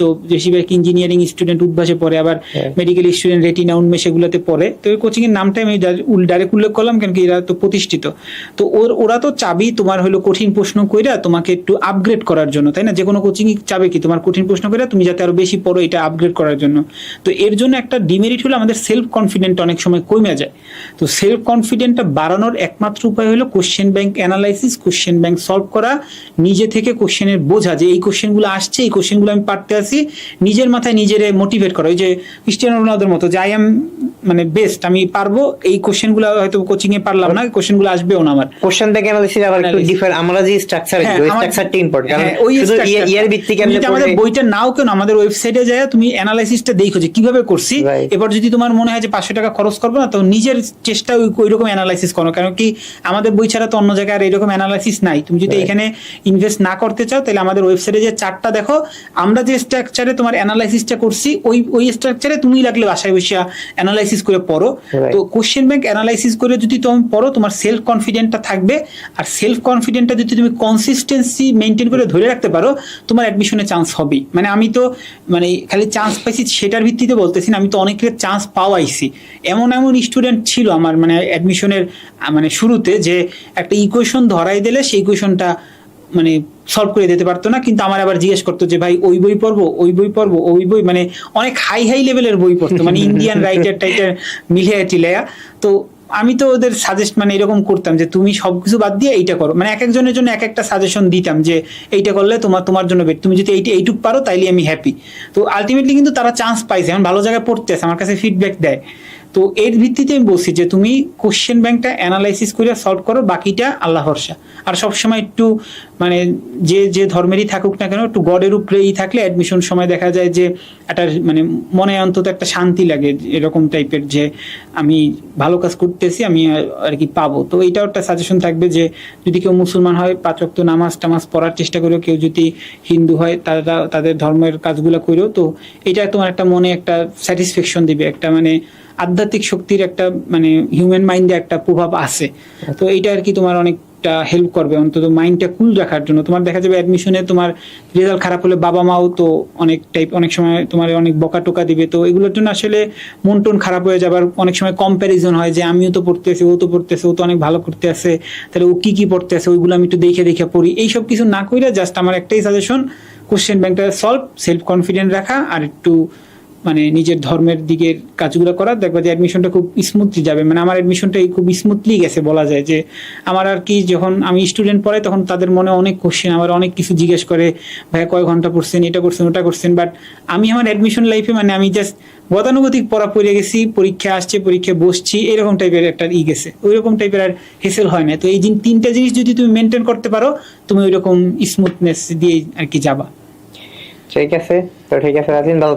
তো বেশিরভাগ engineering student উদ্ভাসে পড়ে আবার। মেডিকেল স্টুডেন্ট রেটিনা উন্মেষ এগুলোতে পড়ে। তো ওই কোচিং এর নামটা আমি ডাইরেক্ট উল্লেখ করলাম কেন কি এরা তো প্রতিষ্ঠিত। তো ওর ওরা তো চাবি তোমার হলো কঠিন প্রশ্ন কইরা তোমাকে একটু আপগ্রেড করার জন্য তাই না? যে কোনো কোচিং চাবে কি? তোমার কঠিন প্রশ্ন কইরা তুমি যাতে আরও বেশি পড়ো এটা আপগ্রেড করার জন্য। তো এর জন্য একটা ডিমেরিট হলো আমাদের সেলফ কনফিডেন্ট অনেক সময় কমে যায়। তো সেলফ কনফিডেন্টটা বাড়ানোর একমাত্র উপায় হলো question bank analysis question bank solve করা নিজে থেকে কোশ্চেনের বোঝা যে এই কোশ্চেনগুলো আসছে এই কোশ্চেনগুলো আমি পারতে আসি নিজের মাথায় নিজেরে মোটিভেট করা ওই যে ক্রিস্টিয়ানো রোনালদোর মতো যে আই এম মানে বেস্ট আমি পারব। এই কোশ্চেনগুলো হয়তো কোচিং এ পারলাম না কোশ্চেনগুলো আসবেও না আমার। কোশ্চেন থেকে অ্যানালিসিস আবার একটু। ডিফার আমরা যে স্ট্রাকচার হ্যাঁ, ওই স্ট্রাকচারটা ইম্পর্টেন্ট কারণ হ্যাঁ, ওই শুধু structure ইয়ার। ভিত্তিক তুমি আমাদের বইটা নাও কেন? আমাদের ওয়েবসাইটে যায় তুমি অ্যানালাইসিসটা দেখো যে কীভাবে করছি. এবার যদি তোমার মনে হয় যে পাঁচশো টাকা খরচ করব না তো নিজের চেষ্টা ওই ওই রকম অ্যানালাইসিস করো। কারণ কি আমাদের বই ছাড়া তো অন্য জায়গায় আর এরকম অ্যানালাইসিস নাই। তুমি যদি এখানে ইনভেস্ট না করতে চাও তাহলে আমাদের ওয়েবসাইটে যে চারটা দেখো আমরা যে স্ট্রাকচারে তোমার অ্যানালাইসিসটা করছি ওই ওই স্ট্রাকচারে তুমি লাগলে বাসায় বসে অ্যানালাইসিস করে পড়ো। তো কোশ্চেন ব্যাংক অ্যানালাইসিস করে যদি তুমি পড়ো তোমার সেলফ কনফিডেন্টটা থাকবে। আর সেলফ কনফিডেন্টটা যদি তুমি কনসিস্টেন্সি মেনটেন করে ধরে রাখতে পারো তোমার অ্যাডমিশনে চান্স হবেই। মানে আমি তো মানে খালি চান্স পাইছি সেটার ভিত্তিতে বলতেছি না আমি তো অনেকের চান্স পাওয়াইছি। এমন এমন স্টুডেন্ট ছিল আমার মানে অ্যাডমিশনের মানে শুরুতে যে একটা ইকুয়েশন ধরাই দিলে সেই ইকুয়েশনটা মানে সলভ করে দিতে পারতো না, কিন্তু আমার আবার জিজ্ঞেস করতো যে, ভাই, ওই বই পড়ব, ওই বই পড়ব, ওই বই মানে অনেক হাই হাই লেভেলের বই পড়তো মানে ইন্ডিয়ান রাইটার টাইটার মিলিয়ে টিলিয়া। তো আমি তো ওদের সাজেস্ট মানে এরকম করতাম যে, তুমি সবকিছু বাদ দিয়ে এইটা করো। মানে এক একজনের জন্য এক একটা সাজেশন দিতাম যে, এইটা করলে তোমার তোমার জন্য বেট তুমি যদি এইটা, এইটুক পারো, তাইলে আমি হ্যাপি তো আলটিমেটলি কিন্তু তারা চান্স পাইছে এখন ভালো জায়গায় পড়তে আছে আমার কাছে ফিডব্যাক দেয়। তো এর ভিত্তিতে আমি বলছি যে তুমি কোশ্চেন ব্যাংকটা অ্যানালাইসিস করে সলভ করো, বাকিটা আল্লাহ ভরসা। আর সবসময় একটু মানে যে যে ধর্মেরই থাকুক না কেন, একটু গডের উপরেই থাকলে অ্যাডমিশন সময় দেখা যায় যে একটা মানে মনে অন্তত একটা শান্তি লাগে, এরকম টাইপের যে আমি ভালো কাজ করতেছি, আমি আর- কি পাবো। তো এইটাও একটা সাজেশন থাকবে যে যদি কেউ মুসলমান হয় পাঁচ ওয়াক্ত নামাজ টামাজ পড়ার চেষ্টা করেও কেউ যদি হিন্দু হয়, তারা, তাদের ধর্মের কাজগুলো করো তো এটা তোমার একটা মনে একটা স্যাটিসফ্যাকশন দিবে, একটা মানে আধ্যাত্মিক শক্তির একটা মানে হিউম্যান মাইন্ডে একটা প্রভাব আছে। তো এইটা আর কি তোমার অনেকটা হেল্প করবে। অন্তত মাইন্ডটা কুল রাখার জন্য। তোমার দেখা যাবে অ্যাডমিশনে তোমার রেজাল্ট খারাপ হলে বাবা মাও তো অনেক টাইপ অনেক সময় তোমার অনেক বকা টোকা দিবে। তো এগুলোর জন্য আসলে মন টন খারাপ হয়ে যাবার অনেক সময় কম্প্যারিজন হয় যে, আমিও তো পড়তেছি, ও তো পড়তেছে, ও তো অনেক ভালো করতে আছে তাহলে ও কি কি পড়তে আছে ওইগুলো আমি একটু দেখে দেখে পড়ি। এইসব কিছু না কইরা জাস্ট আমার একটাই সাজেশন কোশ্চেন ব্যাংকটা সলভ সেলফ কনফিডেন্ট রাখা আর একটু মানে নিজের ধর্মের দিকের কাজগুলো করা, দেখবা যে অ্যাডমিশনটা খুব স্মুথলি যাবে। মানে আমার অ্যাডমিশনটাই খুব স্মুথলি গেছে বলা যায় যে, আমার আর কি যখন আমি স্টুডেন্ট পড়ে তখন তাদের মনে অনেক কোশ্চেন আমার অনেক কিছু জিজ্ঞেস করে ভাই কয় ঘণ্টা পড়ছেন? এটা করছেন, ওটা করছেন? বাট আমি আমার অ্যাডমিশন লাইফে মানে আমি জাস্ট গতানুগতিক পড়া পড়ে গেছি, পরীক্ষা আসছে পরীক্ষা বসছি, এরকম টাইপের একটা ই গেছে। ওই রকম টাইপের আর হেসেল হয় না। তো এই তিনটা জিনিস যদি তুমি মেনটেন করতে পারো, তুমি ওই রকম স্মুথনেস দিয়ে আর কি যাবা। ঠিক আছে। তো ঠিক আছে, রাজিন, ভালো